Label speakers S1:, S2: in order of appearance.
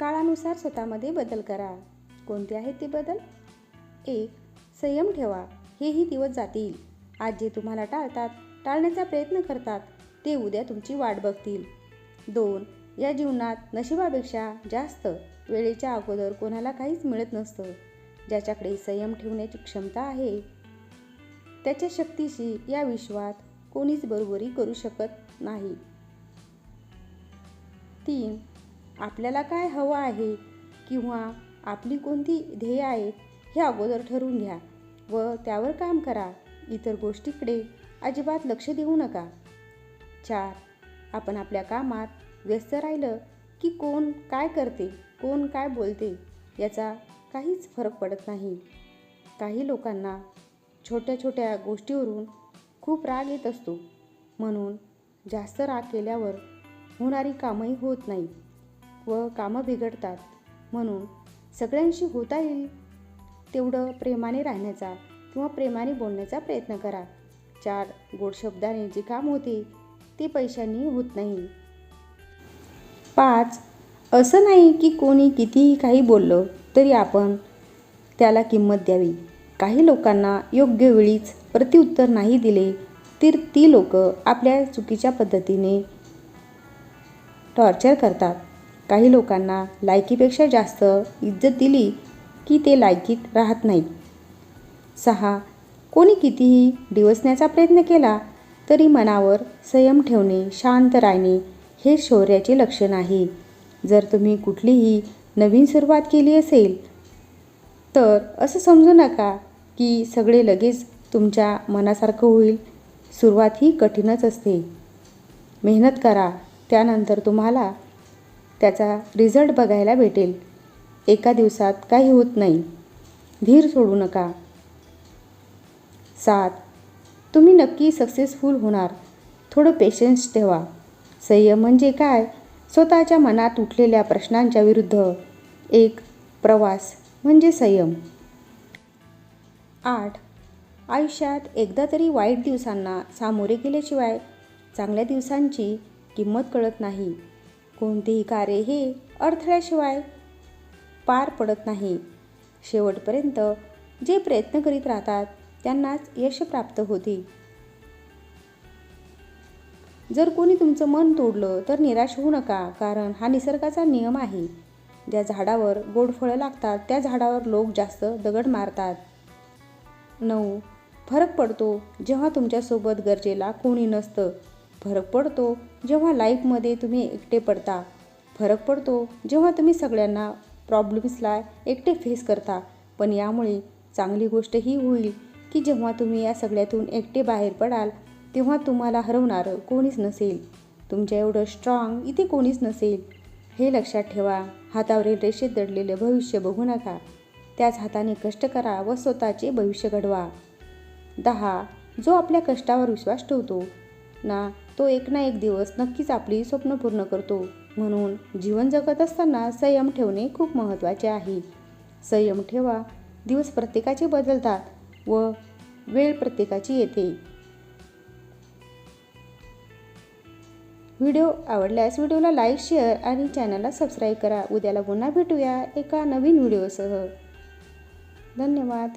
S1: काळानुसार स्वतःमध्ये बदल करा. कोणते आहेत ते बदल? एक संयम ठेवा. हेही दिवस जातील. आज जे तुम्हाला टाळतात टाळण्याचा प्रयत्न करतात ते उद्या तुमची वाट बघतील. दोन या जीवनात नशिबापेक्षा जास्त वेळेच्या अगोदर कोणाला काहीच मिळत नसतं. ज्याच्याकडे संयम ठेवण्याची क्षमता आहे त्याच्या शक्तीशी या विश्वात कोणीच बरोबरी करू शकत नाही. तीन आपल्याला काय हवं आहे किंवा आपली कोणती ध्येय आहेत हे अगोदर ठरवून घ्या व त्यावर काम करा. इतर गोष्टीकडे अजिबात लक्ष देऊ नका. चार. आपण आपल्या कामात व्यस्त राहिलं की कोण काय करते कोण काय बोलते याचा काहीच फरक पडत नाही. काही लोकांना छोट्या छोट्या गोष्टीवरून खूप राग येत असतो. म्हणून जास्त राग केल्यावर होणारी कामही होत नाही. व कामं बिघडतात. म्हणून सगळ्यांशी होता येईल तेवढं प्रेमाने राहण्याचा किंवा प्रेमाने बोलण्याचा प्रयत्न करा. चार गोड शब्दाने जे काम होते ते पैशांनी होत नाही. पाच असं नाही की कोणी कितीही काही बोललं तरी आपण त्याला किंमत द्यावी. काही लोकांना योग्य वेळीच प्रत्युत्तर नाही दिले तर ती लोक आपल्या चुकीच्या पद्धतीने टॉर्चर करतात. काही लोकांना लायकीपेक्षा जास्त इज्जत दिली की ते लायकीत राहत नाहीत. सहा. कोणी कितीही डिवसण्याचा प्रयत्न केला तरी मनावर संयम ठेवणे शांत राहणे हे शौर्याचे लक्षण आहे. जर तुम्ही कुठलीही नवीन सुरुवात केली असेल तर असं समजू नका की सगळे लगेच तुमच्या मनासारखं होईल. सुरुवात ही कठीणच असते. मेहनत करा त्यानंतर तुम्हाला त्याचा रिझल्ट बघायला भेटेल. एका दिवसात काही होत नाही. धीर सोडू नका. सात. तुम्ही नक्की सक्सेसफुल होणार. थोडं पेशन्स ठेवा. संयम म्हणजे काय? स्वतःच्या मनात उठलेल्या प्रश्नांच्या विरुद्ध. एक प्रवास म्हणजे संयम. आठ. आयुष्यात एकदा तरी वाईट दिवसांना सामोरे गेल्याशिवाय चांगल्या दिवसांची किंमत कळत नाही. कोणतेही कार्य हे अडथळ्याशिवाय पार पडत नाही. शेवटपर्यंत जे प्रयत्न करीत राहतात त्यांनाच यश प्राप्त होते. जर कोणी तुमचं मन तोडलं तर निराश होऊ नका कारण हा निसर्गाचा नियम आहे. ज्या झाडावर गोड फळं लागतात त्या झाडावर लोक जास्त दगड मारतात. नऊ. फरक पडतो जेव्हा तुमच्यासोबत गरजेला कोणी नसतं. फरक पडतो जेव्हा लाईफमध्ये तुम्ही एकटे पडता. फरक पडतो जेव्हा तुम्ही सगळ्यांना प्रॉब्लेम्सला एकटे फेस करता. पण यामुळे चांगली गोष्ट ही होईल की जेव्हा तुम्ही या सगळ्यातून एकटे बाहेर पडाल तेव्हा तुम्हाला हरवणारं कोणीच नसेल. तुमच्या एवढं स्ट्रॉंग इथे कोणीच नसेल. हे लक्षात ठेवा हातावरील रेषेत दडलेलं भविष्य बघू नका. त्याच हाताने कष्ट करा व स्वतःचे भविष्य घडवा. दहा जो आपल्या कष्टावर विश्वास ठेवतो ना तो एक ना एक दिवस नक्कीच आपली स्वप्न पूर्ण करतो. म्हणून जीवन जगत असताना संयम ठेवणे खूप महत्त्वाचे आहे. संयम ठेवा दिवस प्रत्येकाचे बदलतात व वेळ प्रत्येकाची येते. व्हिडिओ आवडल्यास व्हिडिओला लाईक शेअर आणि चॅनलला सबस्क्राईब करा. उद्याला पुन्हा भेटूया एका नवीन व्हिडिओसह. धन्यवाद.